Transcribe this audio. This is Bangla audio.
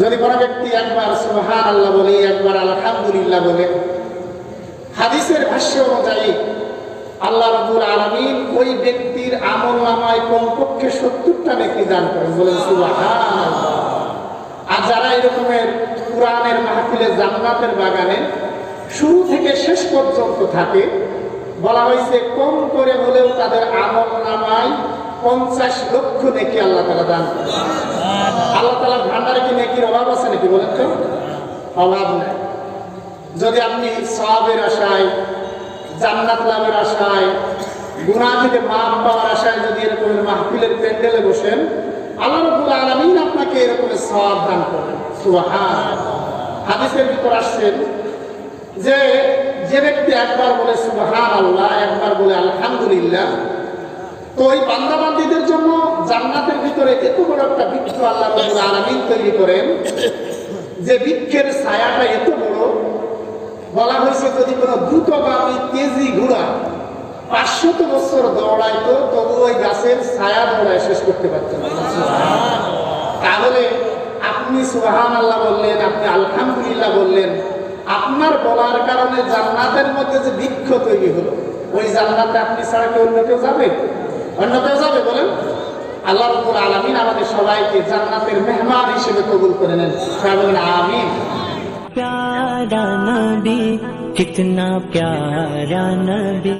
যদি কোনো ব্যক্তি একবার সুবহান আল্লাহ বলে, একবার আলহামদুলিল্লাহ বলে, হাদিসের ভাষ্য অনুযায়ী আল্লাহ রবুল আলমিন ওই ব্যক্তির আমল নামায় কমপক্ষে সত্তরটা ব্যক্তি দান করেন। বলেন আর যারা এরকমের কোরআনের মাহফিলে জান্নাতের বাগানে শুরু থেকে শেষ পর্যন্ত থাকে, বলা হয়েছে কম করে হলেও তাদের আমল নামায় পঞ্চাশ লক্ষ নেকি আল্লাহ তালা দান করেন। আল্লাহ তালার ভান্ডারে কি নেকির অভাব আছে নাকি বলেন তো? অভাব নাই। যদি আপনি সবের আশায়, জান্নাত লাভের আশায় গুণা থেকে মাপ পাওয়ার আশায় যদি এরকমের মাহফিলের প্যান্ডেলে বসেন, আল্লাহ রবুল আলমিন আপনাকে এরকমের সব দান করেন হাদিসের ভিতর আসছেন যে যে ব্যক্তি একবার বলে সুবাহান আল্লাহ একবার বলে আলহামদুলিল্লাহ তো ওই বান্দাবান্দিদের জন্য জান্নাতের ভিতরে এত বড় একটা বৃক্ষ আল্লাহ রবুল আলমিন তৈরি করেন, যে বৃক্ষের ছায়াটা এত বড়, বলা হয়েছে যদি কোনো দ্রুত দ্রুতগামী তেজি ঘোড়া পাঁচশত বছর দৌড়াইতো, তবু ওই গাছের ছায়া দৌড়ায় শেষ করতে পারতেন। তাহলে আপনি সুহান আল্লাহ বললেন, আপনি আলহামদুলিল্লাহ বললেন, আপনার বলার কারণে জান্নাতের মধ্যে যে বৃক্ষ তৈরি হলো, ওই জান্নাতে আপনি ছাড়া কি অন্য কেউ যাবে অন্য যাবে বলেন, আল্লাহ রব্বুল আলামিন আমাদের সবাইকে জান্নাতের মেহমান হিসেবে কবুল করে নেন। সবাই আমিন। প্যারা নবী কিতনা প্যারা নবী